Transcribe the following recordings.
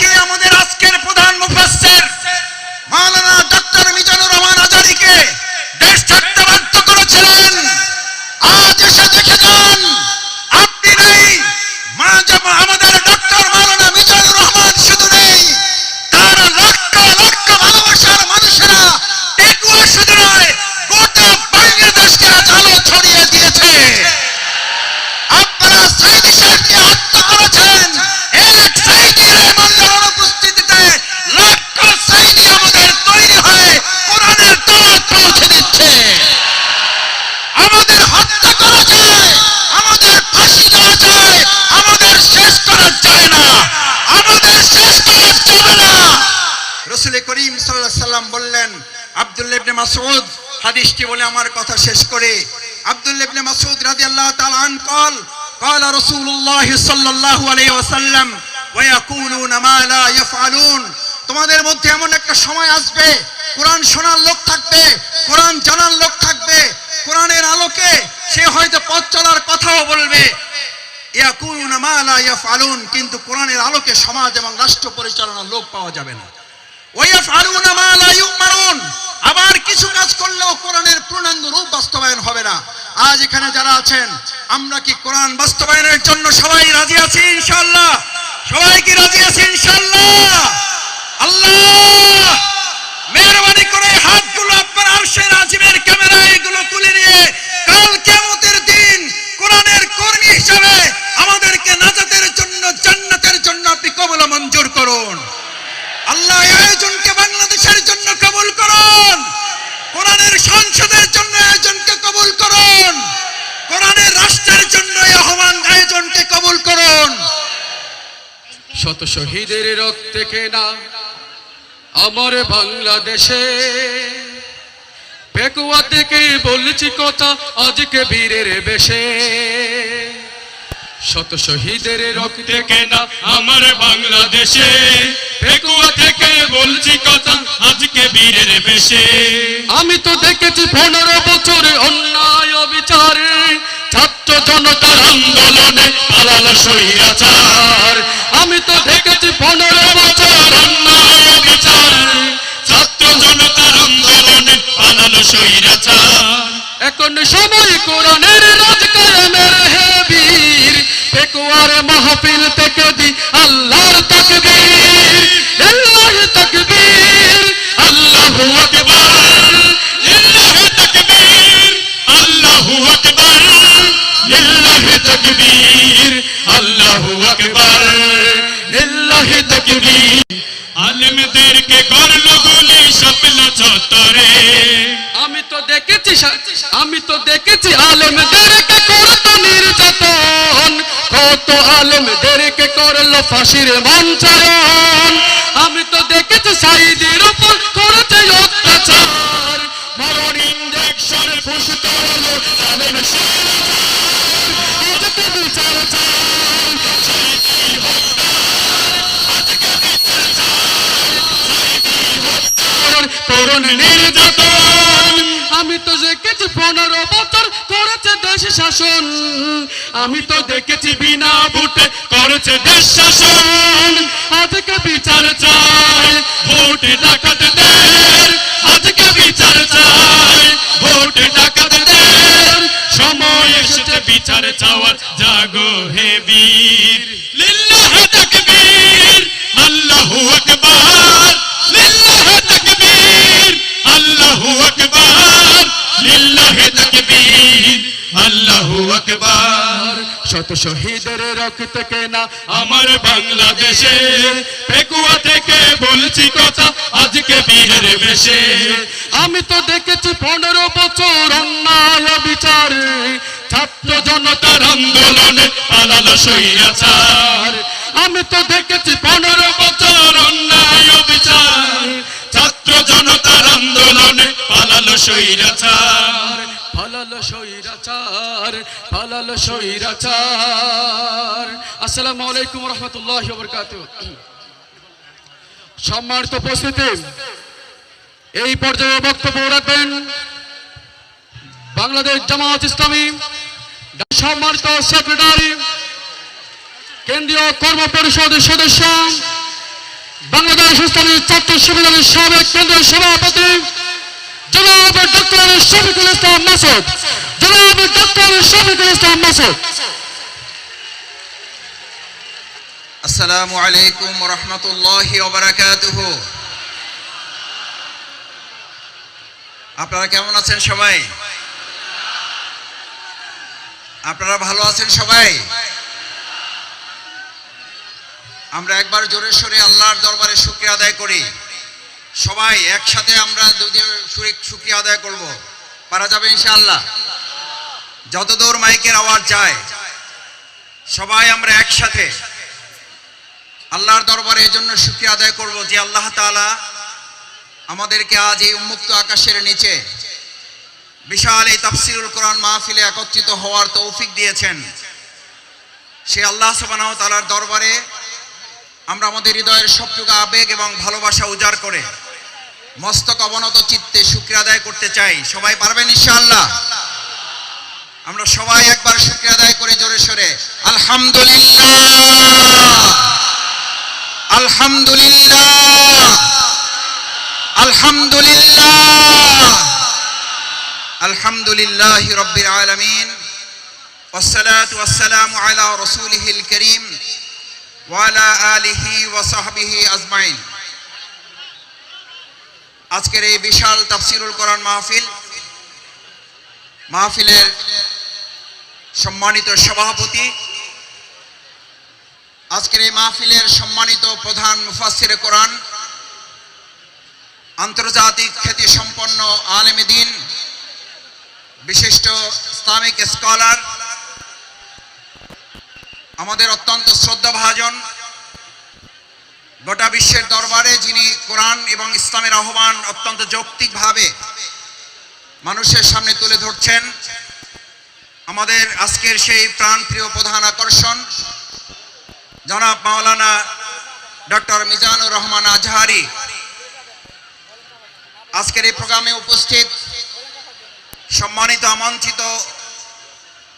দেখি আমাদের রসুল করিম সাল্লাল্লাহু আলাইহি সাল্লাম বললেন আব্দুল্লাহ ইবনে মাসউদ হাদিসটি বলে আমার কথা শেষ করে আব্দুল্লাহ ইবনে মাসউদ রাদিয়াল্লাহু তাআলা আন قال قال رسول الله صلى الله عليه وسلم ويقولون ما لا يفعلون তোমাদের মধ্যে এমন একটা সময় আসবে কোরআন শোনার লোক থাকবে কোরআন জানার লোক থাকবে কোরআনের আলোকে সে হয়তো পথ চলার কথাও বলবে ইয়াকুলুনা মা লা ইয়াফআলুন কিন্তু কোরআনের আলোকে সমাজ এবং রাষ্ট্র পরিচালনার লোক পাওয়া যাবে না আবার কিছু কাজ করলেও কোরআনের পূর্ণাঙ্গ রূপ বাস্তবায়ন হবে না। আজ এখানে যারা আছেন, আমরা কি কোরআন বাস্তবায়নের জন্য সবাই রাজি আছি ইনশাআল্লাহ? সবাই কি রাজি আছি ইনশাআল্লাহ? আল্লাহ! মেহরবানি করে হাতগুলো আপনার আরশের আজিমের এগুলো তুলে নিয়ে কাল কিয়ামতের দিন কোরআনের কর্মী হিসাবে আমাদেরকে নাজাতের জন্য, জান্নাতের জন্য আপনি কবল মঞ্জুর করুন। আল্লাহ আয়োজনকে বাংলাদেশের জন্য কবুল করুন। কোরআনের সংসদের জন্য আয়োজনকে কবুল করুন। কোরআনের রাষ্ট্রের জন্য আহ্বান আয়োজনকে কবুল করুন। শত শহীদের রক্তে কেনা আমার বাংলাদেশে। পেকুয়া থেকে বলছি কথা, আজকে বীরের বেশে। শত শহীদের রক্তে কেনা আমার বাংলাদেশে? পেকুয়া থেকে বলছি কথা আজকে বীরের বেশে। আমি তো দেখেছি পনেরো বছরে অন্যায় বিচারে ছাত্র জনতার আন্দোলনে পালালো স্বৈরাচার। আমি তো দেখেছি পনেরো বছর অন্যায় বিচার ছাত্র জনতার আন্দোলনে পালালো স্বৈরাচার। এখন সময় কোরআনের রাজ কায়েমের হে পেকুয়ার মাহফিল থেকে দি আল্লাহর তাকবীর আল্লাহর তাকবীর, আল্লাহু আকবার লিল্লাহি তাকবীর, আল্লাহু আকবার লিল্লাহি তাকবীর, আল্লাহু আকবার লিল্লাহি তাকবীর। আলেমদেরকে করল গুলি চত্বরে আমি তো দেখেছি আমি তো দেখেছি আলেমদেরকে কত আলেমদেরকে করল ফাঁসির মঞ্চায়ন আমি তো দেখেছি সাইদের উপর করেছে অত্যাচার। মরণ ইঞ্জেকশন ফুস করল আলেম নির্যাতন। আমি তো দেখেছি পনেরো বছর করেছে দেশ শাসন। আমি তো দেখেছি বিনা ভোটে করেছে দেশ শাসন। আজকে বিচার চাই ভোটে ডাকাতদের আজকে শত শহীদের রক্ত কেনা আমার বাংলাদেশে। পেকুয়া থেকে বলছি কথা, আজকে বীরের বেশে। আমি তো দেখেছি পনেরো বছর অন্যায় বিচার ছাত্র জনতার আন্দোলনে পালালো সৈয়াচার আমি তো দেখেছি পনেরো বছর অন্যায় বিচার ছাত্র জনতার আন্দোলনে পালালো সৈরাচার পালালো সৈরাচার পালালো সৈরাচার আসসালামু আলাইকুম রহমতুল্লাহ বরকাত সম্মানিত উপস্থিতি, এই পর্যায়ে বক্তব্য রাখবেন বাংলাদেশ জামাত ইসলামী, সম্মানিত সেক্রেটারি, কেন্দ্রীয় কর্ম পরিষদের সদস্য, বাংলাদেশ ইসলামী ছাত্র সংগঠনের সাবেক কেন্দ্রীয় সভাপতি জনাব ডক্টর শফিকুল ইসলাম মাসুদ। জনাব ডক্টর শফিকুল ইসলাম মাসুদ। আসসালামু আলাইকুম রহমতুল্লাহি আপনারা কেমন আছেন সবাই? আপনারা ভালো আছেন সবাই? আমরা একবার জোরে সোরে আল্লাহর দরবারে শুক্রিয়া আদায় করি। সবাই একসাথে আমরা দুদিন শুক্রিয়া আদায় করব। পারা যাবে ইনশাআল্লাহ। যতদূর মাইকের আওয়াজ যায়, সবাই আমরা একসাথে আল্লাহর দরবারে এই জন্য শুক্রিয়া আদায় করব যে আল্লাহ তাআলা আমাদেরকে আজ এই উন্মুক্ত আকাশের নিচে বিশাল এই তাফসিরুল কোরআন মাহফিলে একত্রিত হওয়ার তৌফিক দিয়েছেন। সে আল্লাহ সুবহানাহু ওয়া তাআলার দরবারে আমরা আমাদের হৃদয়ের সবটুকু আবেগ এবং ভালোবাসা উজাড় করে মস্তক অবনত চিত্তে শুক্রিয়া আদায় করতে চাই সবাই পারবেন ইনশাআল্লাহ আমরা সবাই একবার শুক্রিয়া আদায় করে জোরে সোরে আলহামদুলিল্লাহ আলহামদুলিল্লাহ আলহামদুলিল্লাহ আলহামদুলিল্লাহ রব্বিল আলামিন والصلاة والسلام على رسوله الكريم আজকের এই বিশাল তাফসিরুল করন মাহফিল, মাহফিলের সম্মানিত সভাপতি, আজকের এই মাহফিলের সম্মানিত প্রধান মুফাসির কোরআন, আন্তর্জাতিক খ্যাতি সম্পন্ন আলেমে দিন, বিশিষ্ট ইসলামিক স্কলার আমাদের অত্যন্ত শ্রদ্ধাভাজন গোটা বিশ্বের দরবারে যিনি কোরআন এবং ইসলামের আহ্বান অত্যন্ত যৌক্তিকভাবে মানুষের সামনে তুলে ধরছেন, আমাদের আজকের সেই প্রাণপ্রিয় প্রধান আকর্ষণ, জনাব মাওলানা ডক্টর মিজানুর রহমান আজহারি। আজকের এই প্রোগ্রামে উপস্থিত সম্মানিত আমন্ত্রিত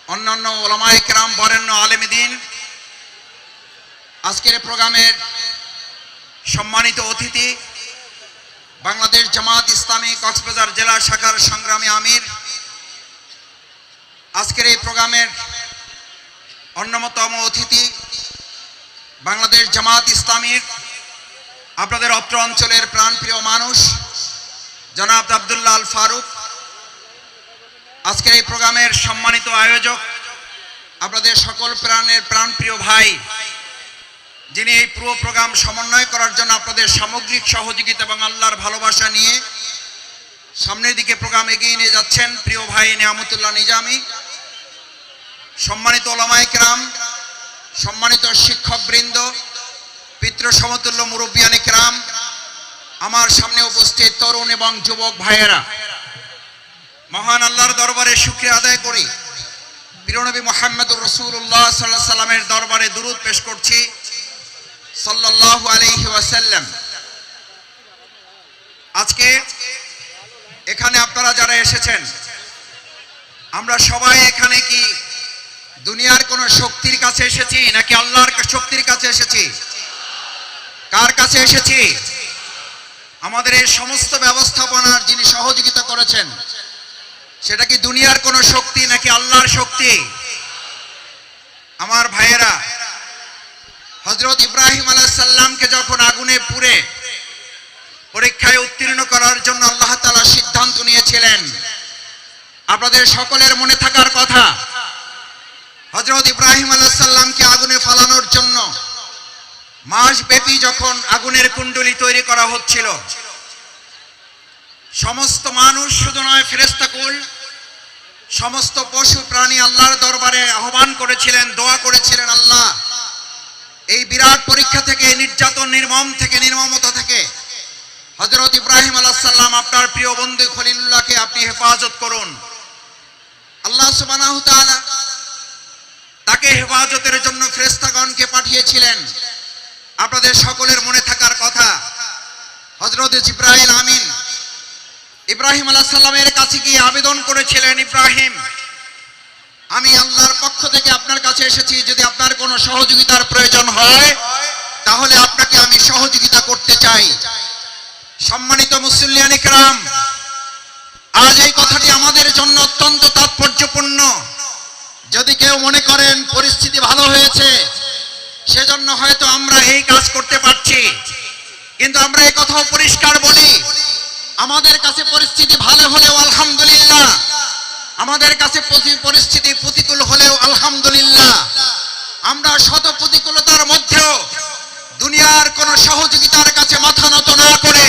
অন্যান্য ওলামায়ে কেরাম বরেণ্য আলেমদিন আজকের প্রোগ্রামের সম্মানিত অতিথি বাংলাদেশ জামাত ইসলামী কক্সবাজার জেলা শাখার সংগ্রামী আমির। আজকের এই প্রোগ্রামের অন্যতম অতিথি বাংলাদেশ জামাত ইসলামীর আপনাদের অত্র অঞ্চলের প্রাণপ্রিয় মানুষ, জনাব আবদুল্লাহ আল ফারুক। আজকের এই প্রোগ্রামের সম্মানিত আয়োজক আপনাদের সকল প্রাণের প্রাণপ্রিয় ভাই যিনি এই পুরো প্রোগ্রাম সমন্বয় করার জন্য আপনাদের সামগ্রিক সহযোগিতা এবং আল্লাহর ভালোবাসা নিয়ে সামনের দিকে প্রোগ্রাম এগিয়ে নিয়ে যাচ্ছেন প্রিয় ভাই নিয়ামতুল্লাহ নিজামি, সম্মানিত ওলামায়ে কেরাম, সম্মানিত শিক্ষকবৃন্দ, পিতৃ সমতুল্য মুরব্বিয়ানি কেরাম, আমার সামনে উপস্থিত তরুণ এবং যুবক ভাইয়েরা, মহান আল্লাহর দরবারে শুক্রিয়া আদায় করি। প্রিয়নবী মোহাম্মদুর রসুল্লাহ সাল্লাহ সাল্লামের দরবারে দুরুদ পেশ করছি। সাল্লাল্লাহু আলাইহি ওয়াসাল্লাম। আজকে এখানে আপনারা যারা এসেছেন, আমরা সবাই এখানে কি দুনিয়ার কোন শক্তির কাছে এসেছি নাকি আল্লাহর শক্তির কাছে এসেছি? কার কাছে এসেছি? আমাদের এই সমস্ত ব্যবস্থাপনার যিনি সহযোগিতা করেছেন, সেটা কি দুনিয়ার কোন শক্তি নাকি আল্লাহর শক্তি? আমার ভাইয়েরা হজরত ইব্রাহিম আলাইসাল্লামকে যখন আগুনে পুড়ে পরীক্ষায় উত্তীর্ণ করার জন্য আল্লাহ তালা সিদ্ধান্ত নিয়েছিলেন, আপনাদের সকলের মনে থাকার কথা হজরত ইব্রাহিম আলাইসাল্লামকে আগুনে ফালানোর জন্য মাস ব্যাপী যখন আগুনের কুণ্ডলি তৈরি করা হচ্ছিল, সমস্ত মানুষ শুধু নয় ফেরেস্তাকুল সমস্ত পশু প্রাণী আল্লাহর দরবারে আহ্বান করেছিলেন, দোয়া করেছিলেন আল্লাহ। এই বিরাট পরীক্ষা থেকে, নির্যাতন নির্মম থেকে, নির্মমতা থেকে হজরত ইব্রাহিম আলাহ সাল্লাম আপনার প্রিয় বন্ধু খলিলুল্লাহকে আপনি হেফাজত করুন। আল্লাহ তাআলা তাকে হেফাজতের জন্য ফেরেশতাগণকে পাঠিয়েছিলেন। আপনাদের সকলের মনে থাকার কথা হজরত জিব্রাইল আমিন ইব্রাহিম আলাহ সাল্লামের কাছে গিয়ে আবেদন করেছিলেন, ইব্রাহিম আমি আল্লাহর পক্ষ থেকে আপনার কাছে এসেছি, যদি আপনার কোনো সহযোগিতার প্রয়োজন হয়, তাহলে আপনাকে আমি সহযোগিতা করতে চাই। সম্মানিত মুসল্লিয়ান ইকরাম আজ এই কথাটি আমাদের জন্য অত্যন্ত তাৎপর্যপূর্ণ। যদি কেউ মনে করেন পরিস্থিতি ভালো হয়েছে, সেজন্য হয়তো আমরা এই কাজ করতে পারছি। কিন্তু আমরা এই কথাও পরিষ্কার বলি, আমাদের কাছে পরিস্থিতি ভালো হলেও আলহামদুলিল্লাহ আমাদের কাছে পরিস্থিতি প্রতিকূল হলেও আলহামদুলিল্লাহ। আমরা শত প্রতিকূলতার মধ্যেও দুনিয়ার কোন সহযোগিতার কাছে মাথা নত না করে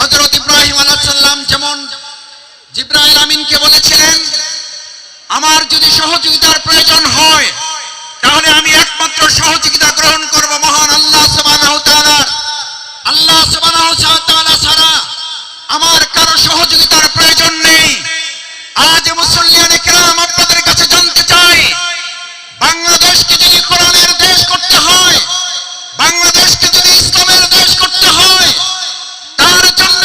হজরত ইব্রাহিম আলাহাল্লাম যেমন জিব্রাইল আমিনকে বলেছিলেন, আমার যদি সহযোগিতার প্রয়োজন হয়, তাহলে আমি একমাত্র সহযোগিতা গ্রহণ করব মহান আল্লাহ সুবহানাহু ওয়া তাআলার আল্লাহ তাআলা ছাড়া আমার কারও সহযোগিতার প্রয়োজন নেই। আজ মুসল্লিয়ান ইকরাম আপনাদের কাছে জানতে চাই, বাংলাদেশকে যদি কোরআনের দেশ করতে হয়, বাংলাদেশকে যদি ইসলামের দেশ করতে হয়, তার জন্য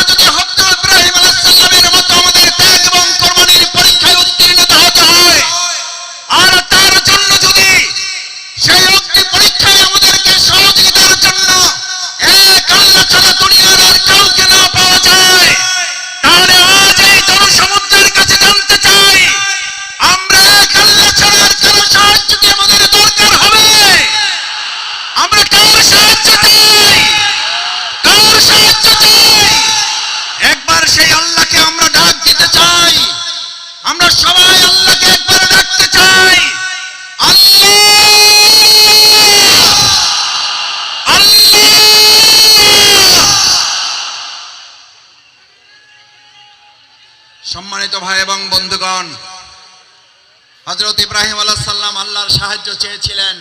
হজরত ইব্রাহিম আলাহ সাল্লাম আল্লাহর সাহায্য চেয়েছিলেন।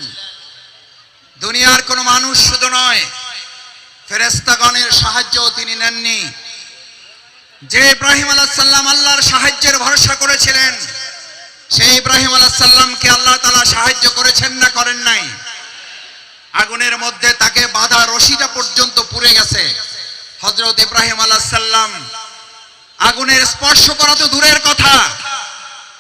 দুনিয়ার কোনো মানুষ শুধু নয় ফেরেস্তাগণের সাহায্য তিনি নেননি। যে ইব্রাহিম আলাহ সাল্লাম আল্লাহর সাহায্যের ভরসা করেছিলেন, সেই ইব্রাহিম আলাহ সাল্লামকে আল্লাহ তালা সাহায্য করেছেন না করেন নাই। আগুনের মধ্যে তাকে বাধা রশিটা পর্যন্ত পুড়ে গেছে। হজরত ইব্রাহিম আলাহ সাল্লাম আগুনের স্পর্শ করা তো দূরের কথা।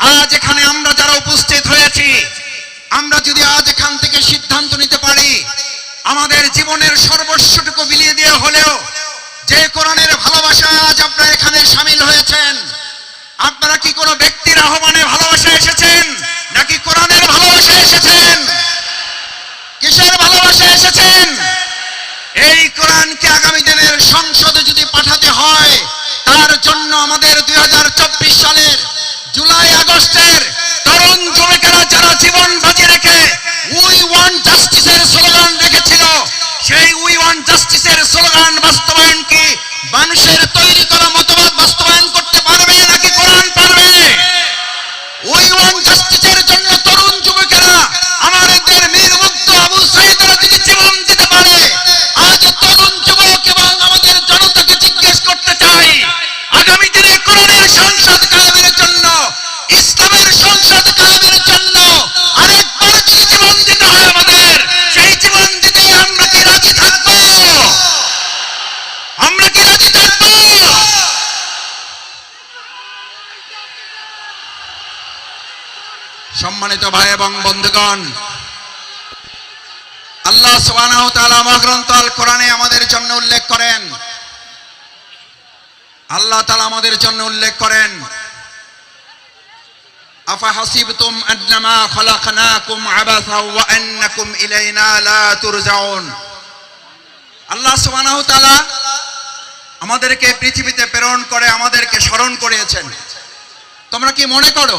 আজ এখানে আমরা যারা উপস্থিত হয়েছি, আমরা যদি আজ এখান থেকে সিদ্ধান্ত নিতে পারি, আমাদের জীবনের সর্বস্বটুকু বিলিয়ে দিয়ে হলেও, যে কোরআনের ভালোবাসা আজ আপনারা এখানে সামিল হয়েছেন, আপনারা কি কোনো ব্যক্তির আহ্বানে ভালোবাসা এসেছেন, নাকি কোরআনের ভালোবাসা এসেছেন? কিসের ভালোবাসা এসেছেন? এই কোরআনকে আগামী দিনের সংসদে যদি পাঠাতে হয়, তার জন্য আমাদের দুই হাজার চব্বিশ সালের জুলাই আগস্টের তরুণ যুবকেরা যারা জীবন বাজি রেখে উই ওয়ান জাস্টিসের স্লোগান রেখেছিল, সেই উই ওয়ান জাস্টিসের স্লোগান বাস্তবায়ন কি? মানুষের তৈরি করা মতবাদ বাস্তবায়ন করতে ভাই এবং বন্ধুগণ, আল্লাহ কোরআনে আমাদের জন্য উল্লেখ করেন। আল্লাহ আমাদের জন্য উল্লেখ করেন আমাদেরকে পৃথিবীতে প্রেরণ করে আমাদেরকে স্মরণ করিয়েছেন। তোমরা কি মনে করো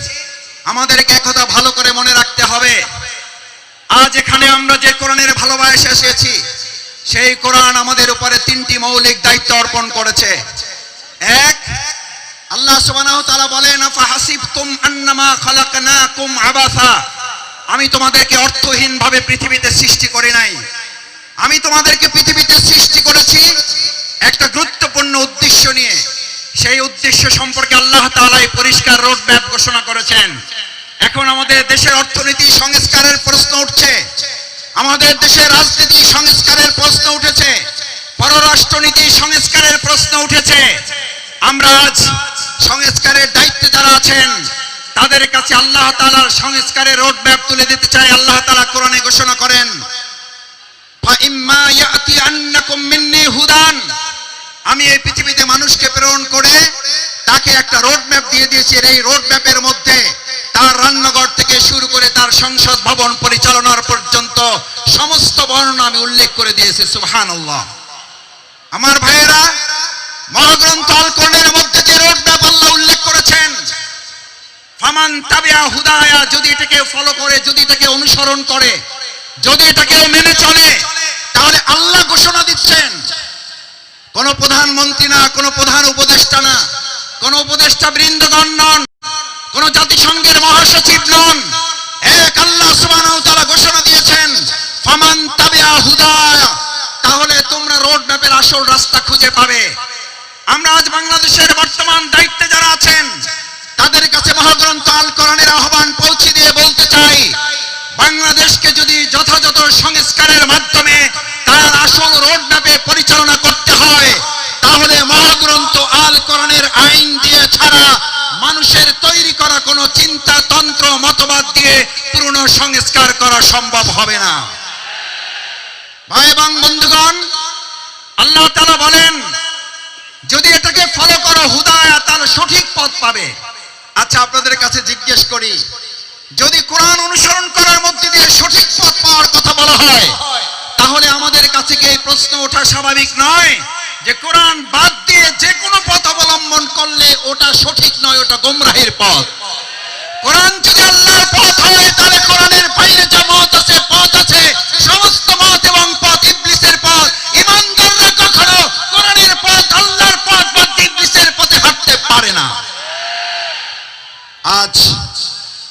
আমাদেরকে একথা ভালো করে মনে রাখতে হবে। আজ এখানে আমরা যে কোরআনের ভালোবাসা এসেছি, সেই কোরআন আমাদের উপরে তিনটি মৌলিক দায়িত্ব অর্পণ করেছে। এক, আল্লাহ সুবহানাহু ওয়া তাআলা বলেন, আফাহাসিবতুম আন্নামা খালাকনাকুম আবাসা। আমি তোমাদেরকে অর্থহীন ভাবে পৃথিবীতে সৃষ্টি করি নাই। আমি তোমাদেরকে পৃথিবীতে সৃষ্টি করেছি একটা গুরুত্বপূর্ণ উদ্দেশ্য নিয়ে। সেই উদ্দেশ্য সম্পর্কে আল্লাহ তাআলাই পরিষ্কার রোড ম্যাপ ঘোষণা করেছেন এখন আমাদের দেশের অর্থনীতি সংস্কারের প্রশ্ন উঠছে আমাদের দেশের রাজনীতি সংস্কারের প্রশ্ন উঠেছে পররাষ্ট্রনীতি সংস্কারের প্রশ্ন উঠেছে আমরা আজ সংস্কারের দায়িত্বে যারা আছেন তাদের কাছে আল্লাহ তাআলার সংস্কারের রোড ম্যাপ তুলে দিতে চাই আল্লাহ তাআলা কোরআনে ঘোষণা করেন فَإِمَّا يَأْتِيَنَّكُم مِّنِّي হুদান আমি এই পৃথিবীতে মানুষকে প্রেরণ করে তাকে একটা রোড ম্যাপ দিয়ে দিয়েছি। এই রোড ম্যাপের মধ্যে তার রান্নাঘর থেকে শুরু করে তার সংসদ ভবন পরিচালনার পর্যন্ত সমস্ত বর্ণনা আমি উল্লেখ করে দিয়েছি, সুবহানাল্লাহ। আমার ভাইয়েরা, মহাগ্রন্থ আল কোরআনের মধ্যে যে রোড ম্যাপ আল্লাহ উল্লেখ করেছেন, ফামান তাবিয়া হুদায়া, যদি এটাকে ফলো করে, যদি এটাকে অনুসরণ করে, যদি এটাকে মেনে চলে, তাহলে আল্লাহ ঘোষণা দিচ্ছেন কোন প্রধানমন্ত্রী না, কোন প্রধান উপদেষ্টা না, কোন উপদেষ্টা বৃন্দগণ নন, কোন জাতিসংঘের মহাসচিব নন। এক আল্লাহ তাআলা ঘোষণা দিয়েছেন, ফামান তাহলে তোমরা রোড ম্যাপের আসল রাস্তা খুঁজে পাবে। আমরা আজ বাংলাদেশের বর্তমান দায়িত্বে যারা আছেন, তাদের কাছে মহাগ্রন্থ আল কোরআনের আহ্বান পৌঁছে দিয়ে বলতে চাই বাংলাদেশকে যদি যথাযথ সংস্কারের মাধ্যমে তার আসল রোড ম্যাপে পরিচালনা করতে হয়, তাহলে মহাগ্রন্থ আল কোরআনের আইন দিয়ে ছাড়া মানুষের তৈরি করা কোনো চিন্তা, তন্ত্র, মতবাদ দিয়ে পূর্ণ সংস্কার করা সম্ভব হবে না। ভাই এবং বন্ধুগণ, আল্লাহ তাআলা বলেন, যদি এটাকে ফলো করো, হুদায়া তাহলে সঠিক পথ পাবে। আচ্ছা আপনাদের কাছে জিজ্ঞেস করি যদি কোরআন অনুসরণ করার মধ্যে দিয়ে সঠিক পথ পাওয়ার কথা বলা হয়, তাহলে আমাদের কাছে কি এই প্রশ্ন ওঠা স্বাভাবিক নয়? যে কোরআন বাদ দিয়ে যে কোনো পথ অবলম্বন করলে ওটা সঠিক নয়, ওটা গোমরাহের পথ। কোরআন যদি আল্লাহর পথ হয়, তাহলে কোরআনের বাইরে যা মত আছে, পথ আছে, সমস্ত মত এবং পথ ইবলিসের পথ। ইমানদাররা কখনো কোরআনের পথ, আল্লাহর পথ বা ইবলিসের পথে হাঁটতে পারে না। আজ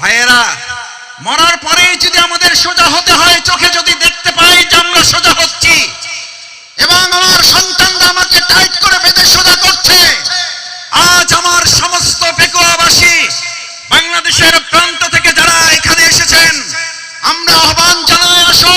ভাইয়েরা, মরার পরে যদি আমাদের সোজা হতে হয়, চোখে যদি দেখতে পাই যে আমরা সোজা হচ্ছি, এবং আমার সন্তানরা আমাকে টাইট করে বেঁধে সোজা করছে, আজ আমার সমস্ত পেকুয়াবাসী বাংলাদেশের প্রান্ত থেকে যারা এখানে এসেছেন, আমরা আহ্বান জানাই আসুন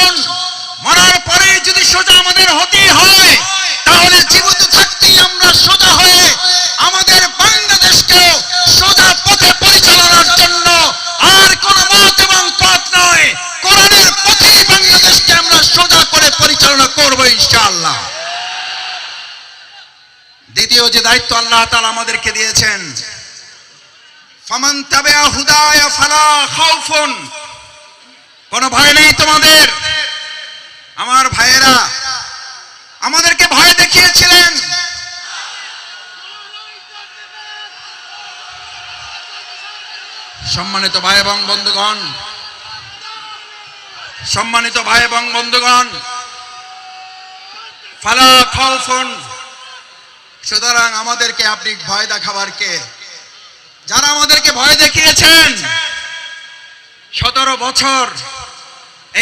যে দায়িত্ব আল্লাহ তাআলা আমাদেরকে দিয়েছেন। ফামান তাবিআ হুদায়া ফালা খাউফুন। কোনো ভয় নেই তোমাদের। আমার ভাইয়েরা, আমাদেরকে ভয় দেখিয়েছিলেন। সম্মানিত ভাই এবং বন্ধুগণ, সম্মানিত ভাই এবং বন্ধুগণ, ফালা খাউফুন। সুতরাং আমাদেরকে আপনি ভয় দেখাবার কে? যারা আমাদেরকে ভয় দেখিয়েছেন, সতেরো বছর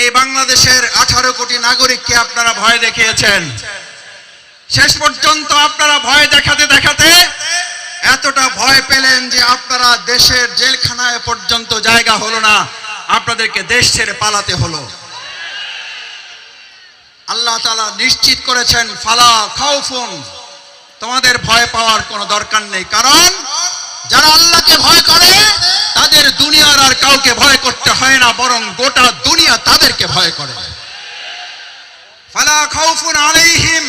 এই বাংলাদেশের আঠারো কোটি নাগরিককে আপনারা ভয় দেখিয়েছেন। শেষ পর্যন্ত আপনারা ভয় দেখাতে দেখাতে এতটা ভয় পেলেন যে আপনারা দেশের জেলখানায় পর্যন্ত জায়গা হলো না, আপনাদেরকে দেশ ছেড়ে পালাতে হলো। আল্লাহ তালা নিশ্চিত করেছেন, ফালা খাউফুন। তোমাদের ভয় পাওয়ার কোনো দরকার নেই। কারণ যারা আল্লাহকে ভয় করে, তাদের দুনিয়ার আর কাউকে ভয় করতে হয় না, বরং গোটা দুনিয়া তাদেরকে ভয় করে। ফালা খাউফুন আলাইহিম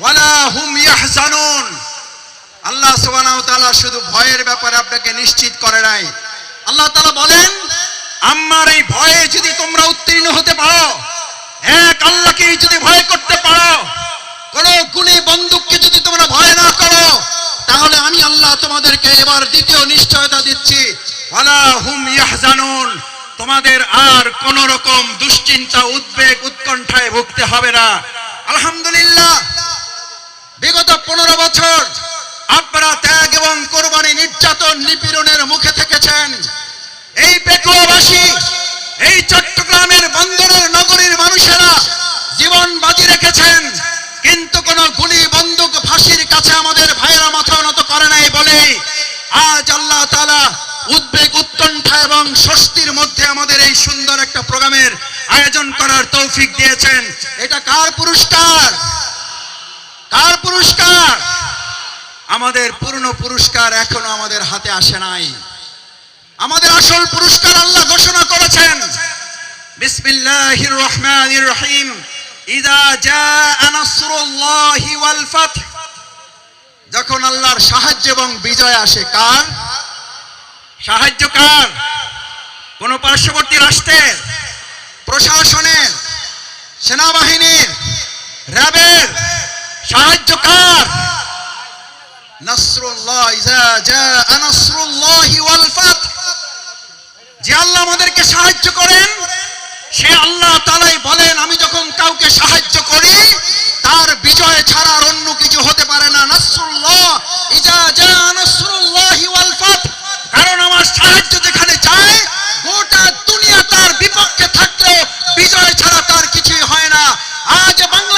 ওয়ালা হুম ইয়াহজানুন। আল্লাহ সুবহানাহু তাআলা শুধু ভয়ের ব্যাপারে আপনাকে নিশ্চিত করে নাই। আল্লাহ তাআলা বলেন, আমার এই ভয়ে যদি তোমরা উত্তীর্ণ হতে পারো, এক আল্লাহকে যদি ভয় করতে পারো কোন গুলি বন্দুককে যদি তোমরা ভয় না করো তাহলে আমি আল্লাহ তোমাদেরকে এবার দ্বিতীয় নিশ্চয়তা দিচ্ছি। ওয়ালা হুম ইয়াহজানুন। তোমাদের আর কোন রকম দুশ্চিন্তা উদ্বেগ উৎকণ্ঠায় ভুগতে হবে না। আলহামদুলিল্লাহ। বিগত পনেরো বছর আপনারা ত্যাগ এবং কোরবানি নির্যাতন নিপীড়নের মুখে থেকেছেন। এই পেকুয়াবাসী এই চট্টগ্রামের বন্দরের নগরীর মানুষেরা জীবন বাজি রেখেছেন। কিন্তু কোন গুলি বন্দুক ফাঁসির কাছে আমাদের ভাইয়েরা মাথা নত করে নাই বলে আজ আল্লাহ তালা উদ্বেগ উৎকণ্ঠা এবং স্বস্তির মধ্যে আমাদের এই সুন্দর একটা প্রোগ্রামের আয়োজন করার তৌফিক দিয়েছেন। এটা কার পুরস্কার? কার পুরস্কার? আমাদের পূর্ণ পুরস্কার এখনও আমাদের হাতে আসে নাই। আমাদের আসল পুরস্কার আল্লাহ ঘোষণা করেছেন। বিসমিল্লাহির রহমানির রহিম। যখন আল্লাহর সাহায্য এবং বিজয় আসে কার? সাহায্য কার? কোন পার্শ্ববর্তী রাষ্ট্রের? প্রশাসনের? সেনাবাহিনীর? র্যাবের? সাহায্য কার? যে আল্লাহ আমাদেরকে সাহায্য করেন সে আল্লাহ তালাই বলেন, আমি যখন কাউকে সাহায্য করি, তার বিজয় ছাড়া আর অন্য কিছু হতে পারে না। নাসরুল্লাহ, ইজা জাআ নাসরুল্লাহি কারণ আমার সাহায্য যেখানে যায় গোটা দুনিয়া তার বিপক্ষে থাকলেও বিজয় ছাড়া তার কিছুই হয় না। আজ বাংলাদেশে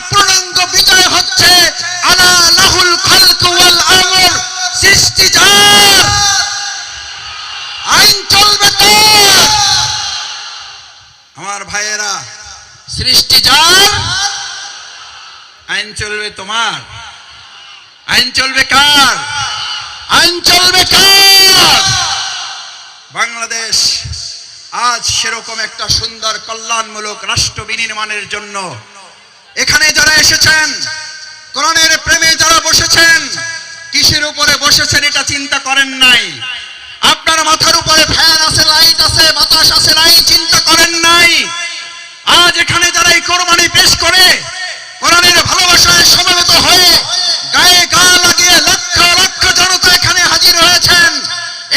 আমার ভাইয়েরা, সৃষ্টি যার, আইন চলবে তোমার। আইন চলবে কার? আইন চলবে কার? বাংলাদেশ আজ সেরকম একটা সুন্দর কল্যাণমূলক রাষ্ট্র বিনির্মাণের জন্য এখানে যারা এসেছেন, কোরআনের প্রেমে যারা বসেছেন, কিসের উপরে বসেছেন এটা চিন্তা করেন নাই। আপনার মাথার উপরে এখানে যারা এই কোরবানি পেশ করে, কোরআনের ভালোবাসায় সমবেত হয়ে গায়ে গা লাগিয়ে লক্ষ লক্ষ জনতা এখানে হাজির হয়েছেন।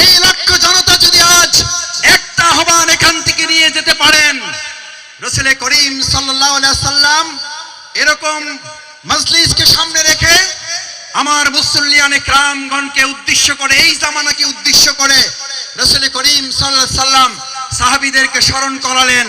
এই লক্ষ জনতা যদি আজ একটা আহ্বান এখান থেকে নিয়ে যেতে পারেন, রসুল করিম সাল্লাম এরকম মজলিসকে সামনে রেখে আমার মুসল্লিয়ানে ক্রামগণকে উদ্দেশ্য করে, এই জামানাকে উদ্দেশ্য করে রসুল করিম আলাইহি সাল্লাম সাহাবীদেরকে স্মরণ করালেন।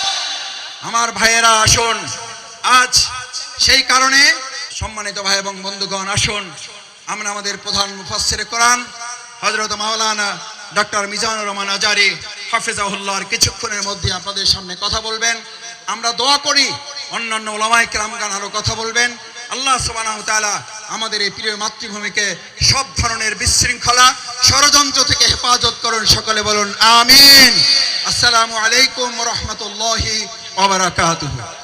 আমার ভাইয়েরা, আসুন। আজ সেই কারণে সম্মানিত ভাই এবং বন্ধুগণ, আসুন। আমরা আমাদের প্রধান মুফাসের কোরআন, হযরত মাওলানা ডক্টর মিজানুর রহমান আজারি হাফিজাহুল্লাহর কিছুক্ষণের মধ্যে আপনাদের সামনে কথা বলবেন। আমরা দোয়া করি, অন্যান্য ওলামাই কেরামগান আরও কথা বলবেন। আল্লাহ সুবাহ আমাদের এই প্রিয় মাতৃভূমিকে সব ধরনের বিশৃঙ্খলা, ষড়যন্ত্র থেকে হেফাজত করুন, সকলে বলুন, আমিন। আসসালামু আলাইকুম রহমতুল্লাহি ওয়া বারাকাতুহু।